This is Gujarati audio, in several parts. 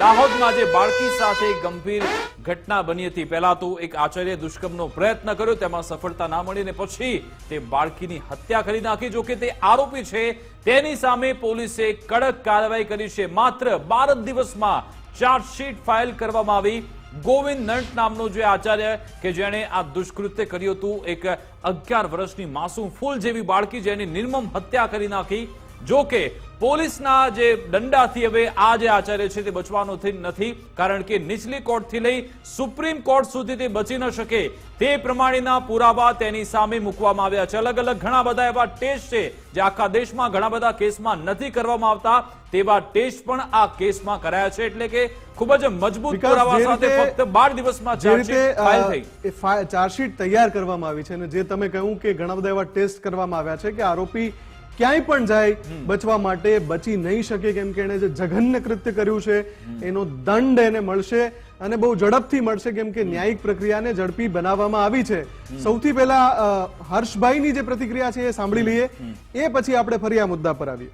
દાહોદમાં જે બાળકી સાથે ગંભીર ઘટના બની હતી. પહેલા તો એક આચાર્ય દુષ્કર્મનો પ્રયત્ન કર્યો, તેમાં સફળતા ના મળી અને પછી તે બાળકીની હત્યા કરી નાખી. જો કે તે આરોપી છે, તેની સામે પોલીસે કડક કાર્યવાહી કરી છે. માત્ર બાર દિવસમાં ચાર્જશીટ ફાઇલ કરવામાં આવી. ગોવિંદ નંટ નામનો જે આચાર્ય કે જેણે આ દુષ્કૃત્ય કર્યું હતું, એક અગિયાર વર્ષની માસૂમ ફૂલ જેવી બાળકી જેની નિર્મમ હત્યા કરી નાખી. જો કે પોલીસના જે દંડાથી હવે આ જે આચાર્ય છે તે બચવાનો નથી કારણ કે નીચલી કોર્ટથી લઈ સુપ્રીમ કોર્ટ સુધી તે બચી ન શકે. તે પ્રમાણેના પુરાવા તેની સામે મૂકવામાં આવ્યા છે. અલગ અલગ ઘણા બધા એવા ટેસ્ટ છે જે આખા દેશમાં ઘણા બધા કેસમાં નથી કરવામાં આવતા તેવા ટેસ્ટ પણ આ કેસમાં કરાયા છે. એટલે કે ખૂબ જ મજબૂત પુરાવા સાથે ફક્ત બાર દિવસમાં ચાર્જશીટ ફાઇલ થઈ. ચાર્જશીટ તૈયાર કરવામાં આવી છે અને જે તમે કહ્યું કે ઘણા બધા એવા ટેસ્ટ કરવામાં આવ્યા છે કે આરોપી ક્યાંય પણ જાય બચવા માટે બચી નહીં શકે કેમ કે એણે જે જઘન્ય કૃત્ય કર્યું છે એનો દંડ એને મળશે અને બહુ ઝડપથી મળશે કેમ કે ન્યાયિક પ્રક્રિયાને ઝડપી બનાવવામાં આવી છે. સૌથી પહેલા હર્ષભાઈની જે પ્રતિક્રિયા છે એ સાંભળી લઈએ. એ પછી આપણે ફરી આ મુદ્દા પર આવીએ.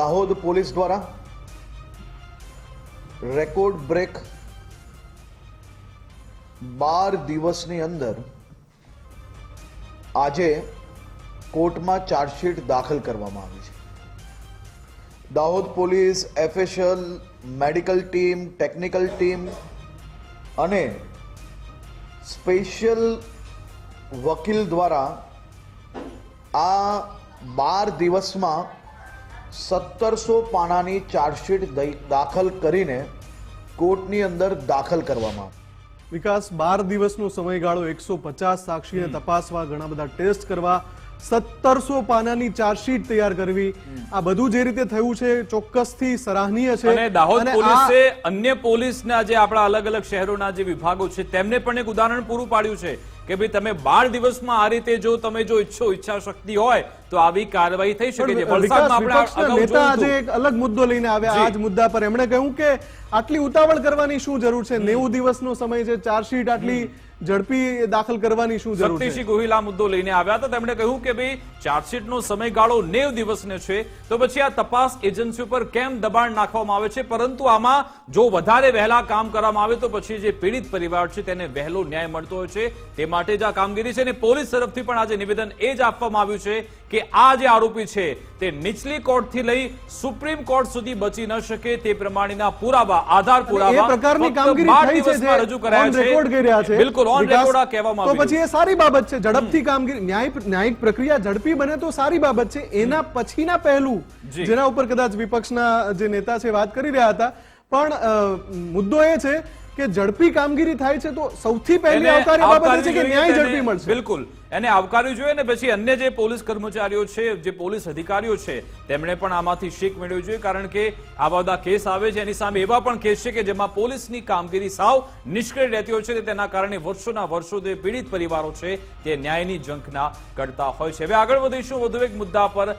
દાહોદ પોલીસ દ્વારા રેકોર્ડ બ્રેક બાર દિવસની અંદર આજે કોર્ટમાં ચાર્જશીટ દાખલ કરવામાં આવી છે Dahod police FSL medical team technical team અને સ્પેશિયલ વકીલ દ્વારા આ બાર દિવસમાં સત્તરસો પાનાની ચાર્જશીટ દઈ- દાખલ કરીને કોર્ટની અંદર દાખલ કરવામાં આવી. વિકાસ બાર દિવસનો સમયગાળો એકસો પચાસ સાક્ષીને તપાસવા ઘણા બધા ટેસ્ટ કરવા સત્તરસો પાનાની ચાર્જશીટ તૈયાર કરવી. આ બધું જે રીતે થયું છે ચોક્કસથી સરાહનીય છે. અને દાહોદ પોલીસે અન્ય પોલીસના જે આપણા અલગ અલગ શહેરોના જે વિભાગો છે તેમને પણ એક ઉદાહરણ પૂરું પાડ્યું છે કે ભાઈ તમે બાર દિવસમાં આ રીતે જો તમે જો ઈચ્છો ઈચ્છા શક્તિ હોય તો આવી કાર્યવાહી થઈ શકે છે. વલસાડમાં આપણે નેતા આજે એક અલગ મુદ્દો લઈને આવ્યા જી. આ જ મુદ્દા પર. એમણે કહ્યું કે આટલી ઉતાવળ કરવાની શું જરૂર છે? નેવું દિવસનો સમય છે ચાર્જશીટ આટલી ઝડપી દાખલ કરવાની શું જરૂર છે? ગોહિલ આ મુદ્દો લઈને આવ્યા હતા. તેમણે કહ્યું કે ભાઈ ચાર્જશીટનો સમયગાળો નેવ દિવસનો છે. તો પછી આ તપાસ એજન્સી પર કેમ દબાણ નાખવામાં આવે છે? પરંતુ આમાં જો વધારે વહેલા કામ કરવામાં આવે તો પછી જે પીડિત પરિવાર છે તેને વહેલો ન્યાય મળતો હોય છે. તે માટે જ આ કામગીરી છે અને પોલીસ તરફથી પણ આજે નિવેદન એ જ આપવામાં આવ્યું છે કે આ જે આરોપી છે તે નીચલી કોર્ટથી લઈ સુપ્રીમ કોર્ટ સુધી બચી ન શકે તે પ્રમાણેના પુરાવા આધાર પુરાવા પ્રકારની કામગીરી થઈ છે રજૂ કરાયા on record કરી રહ્યા છે. બિલકુલ ઓન રેકોર્ડ આ કહેવામાં તો પછી એ સારી બાબત છે. ઝડપથી કામગીરી ન્યાય ન્યાયિક પ્રક્રિયા ઝડપી બને તો સારી બાબત છે. એના પછીના પહેલું જેના ઉપર કદાચ વિપક્ષના જે નેતા છે વાત કરી રહ્યા હતા. પણ મુદ્દો એ છે કે ઝડપી કામગીરી થાય છે તો સૌથી પહેલી આવકાર્ય બાબત છે કે ન્યાય ઝડપી મળશે. બિલકુલ. એને આવકાર્યું જોઈએ ને પછી અન્ય જે પોલીસ કર્મચારીઓ છે જે પોલીસ અધિકારીઓ છે તેમણે પણ આમાંથી શીખ મેળવવી જોઈએ કારણ કે આવા બધા કેસ આવે છે. એની સામે એવા પણ કેસ છે કે જેમાં પોલીસની કામગીરી સાવ નિષ્ક્રિય રહેતી હોય છે તેના કારણે વર્ષોના વર્ષો જે પીડિત પરિવારો છે તે ન્યાયની ઝંખના કરતા હોય છે. હવે આગળ વધીશું. વધુ એક મુદ્દા પર